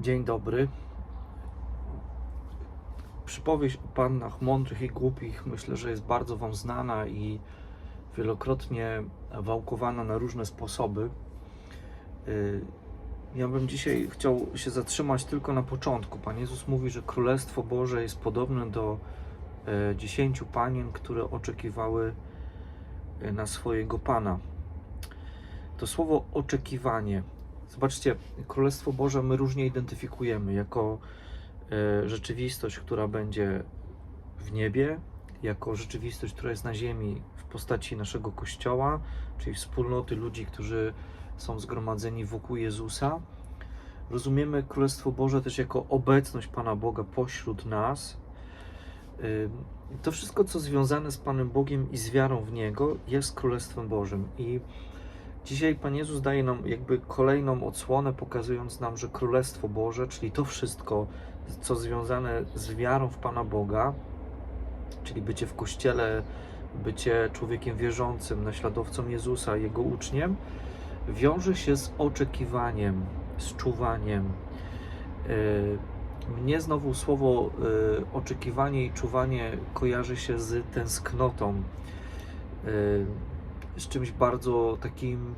Dzień dobry. Przypowieść o pannach mądrych i głupich myślę, że jest bardzo Wam znana i wielokrotnie wałkowana na różne sposoby. Y, Ja bym dzisiaj chciał się zatrzymać tylko na początku. Pan Jezus mówi, że Królestwo Boże jest podobne do e, dziesięciu panien, które oczekiwały e, na swojego Pana. To słowo oczekiwanie Zobaczcie, Królestwo Boże my różnie identyfikujemy jako e, rzeczywistość, która będzie w niebie, jako rzeczywistość, która jest na ziemi w postaci naszego Kościoła, czyli wspólnoty ludzi, którzy są zgromadzeni wokół Jezusa. Rozumiemy Królestwo Boże też jako obecność Pana Boga pośród nas. Ym, To wszystko, co związane z Panem Bogiem i z wiarą w Niego, jest Królestwem Bożym. I Dzisiaj Pan Jezus daje nam jakby kolejną odsłonę, pokazując nam, że Królestwo Boże, czyli to wszystko, co związane z wiarą w Pana Boga, czyli bycie w Kościele, bycie człowiekiem wierzącym, naśladowcą Jezusa, Jego uczniem, wiąże się z oczekiwaniem, z czuwaniem. Yy, Mnie znowu słowo yy, oczekiwanie i czuwanie kojarzy się z tęsknotą. Z czymś bardzo takim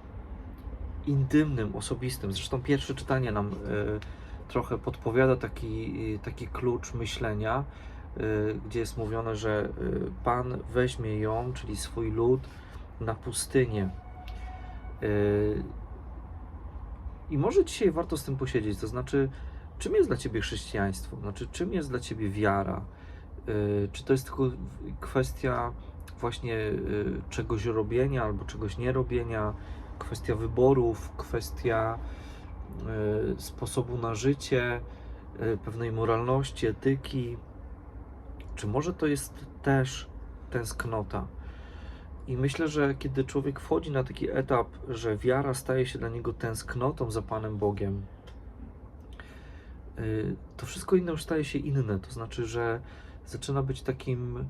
intymnym, osobistym. Zresztą pierwsze czytanie nam e, trochę podpowiada taki, taki klucz myślenia, e, gdzie jest mówione, że e, Pan weźmie ją, czyli swój lud, na pustynię. E, I może dzisiaj warto z tym posiedzieć, to znaczy, czym jest dla Ciebie chrześcijaństwo? Znaczy, czym jest dla Ciebie wiara? E, Czy to jest tylko kwestia właśnie y, czegoś robienia albo czegoś nie robienia, kwestia wyborów, kwestia y, sposobu na życie, y, pewnej moralności, etyki. Czy może to jest też tęsknota? I myślę, że kiedy człowiek wchodzi na taki etap, że wiara staje się dla niego tęsknotą za Panem Bogiem, to wszystko inne już staje się inne. To znaczy, że zaczyna być takim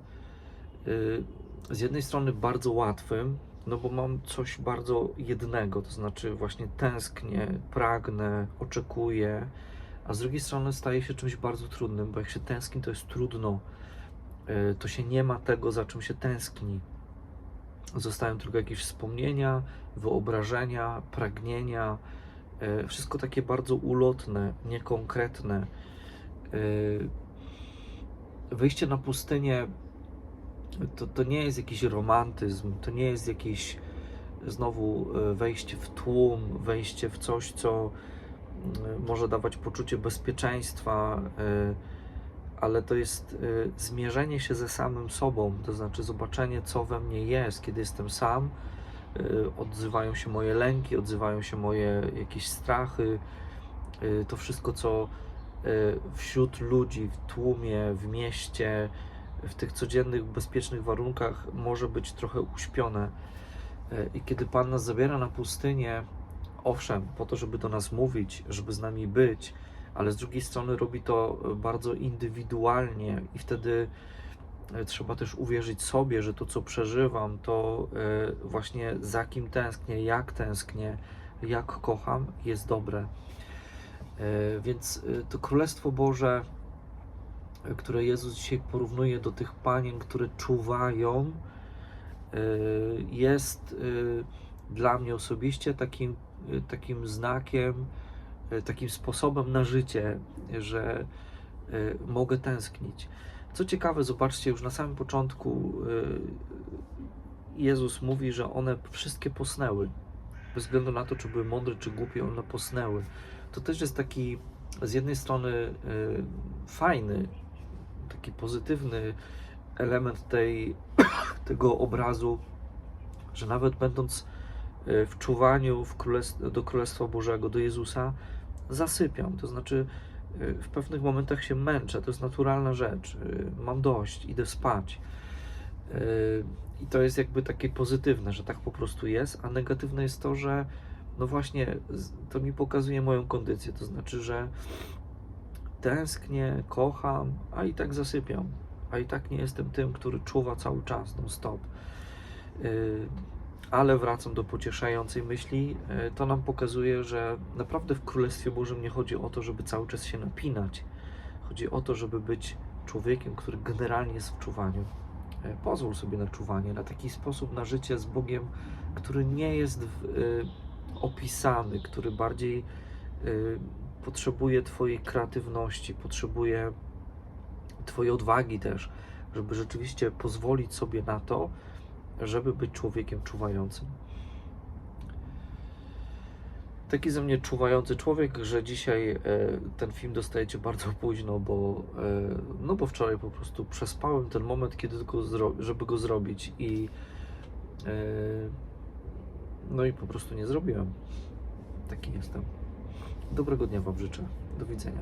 z jednej strony bardzo łatwym, no bo mam coś bardzo jednego, to znaczy właśnie tęsknię, pragnę, oczekuję, a z drugiej strony staje się czymś bardzo trudnym, bo jak się tęskni, to jest trudno, y, to się nie ma tego, za czym się tęskni. Zostają tylko jakieś wspomnienia, wyobrażenia, pragnienia, y, wszystko takie bardzo ulotne, niekonkretne. Y, Wyjście na pustynię to, to nie jest jakiś romantyzm, to nie jest jakieś znowu e, wejście w tłum, wejście w coś, co mm, może dawać poczucie bezpieczeństwa, e, ale to jest e, zmierzenie się ze samym sobą, to znaczy zobaczenie, co we mnie jest, kiedy jestem sam. Odzywają się moje lęki, odzywają się moje jakieś strachy, to wszystko, co wśród ludzi, w tłumie, w mieście, w tych codziennych, bezpiecznych warunkach może być trochę uśpione. E, I kiedy Pan nas zabiera na pustynię, owszem, po to, żeby do nas mówić, żeby z nami być, ale z drugiej strony robi to bardzo indywidualnie i wtedy e, trzeba też uwierzyć sobie, że to, co przeżywam, to e, właśnie za kim tęsknię, jak tęsknię, jak kocham, jest dobre. Więc to Królestwo Boże które Jezus dzisiaj porównuje do tych panien, które czuwają, y, jest y, dla mnie osobiście takim, y, takim znakiem, takim sposobem na życie, że mogę tęsknić. Co ciekawe, zobaczcie, już na samym początku Jezus mówi, że one wszystkie posnęły. Bez względu na to, czy były mądre, czy głupie, one posnęły. To też jest taki z jednej strony fajny, taki pozytywny element tej, tego obrazu, że nawet będąc e, w czuwaniu w królestw, do Królestwa Bożego, do Jezusa, zasypiam. To znaczy, e, w pewnych momentach się męczę, to jest naturalna rzecz. E, mam dość, idę spać. I to jest jakby takie pozytywne, że tak po prostu jest, a negatywne jest to, że no właśnie, to mi pokazuje moją kondycję. To znaczy, że tęsknię, kocham, a i tak zasypiam. A i tak nie jestem tym, który czuwa cały czas, non stop. Yy, ale wracam do pocieszającej myśli. E, To nam pokazuje, że naprawdę w Królestwie Bożym nie chodzi o to, żeby cały czas się napinać. Chodzi o to, żeby być człowiekiem, który generalnie jest w czuwaniu. E, Pozwól sobie na czuwanie, na taki sposób na życie z Bogiem, który nie jest y, opisany, który bardziej y, potrzebuje Twojej kreatywności, potrzebuje Twojej odwagi też, żeby rzeczywiście pozwolić sobie na to, żeby być człowiekiem czuwającym. Taki ze mnie czuwający człowiek, że dzisiaj e, ten film dostajecie bardzo późno, bo, e, no bo wczoraj po prostu przespałem ten moment, kiedy tylko żeby go zrobić i e, no i po prostu nie zrobiłem. Taki jestem. Dobrego dnia Wam życzę. Do widzenia.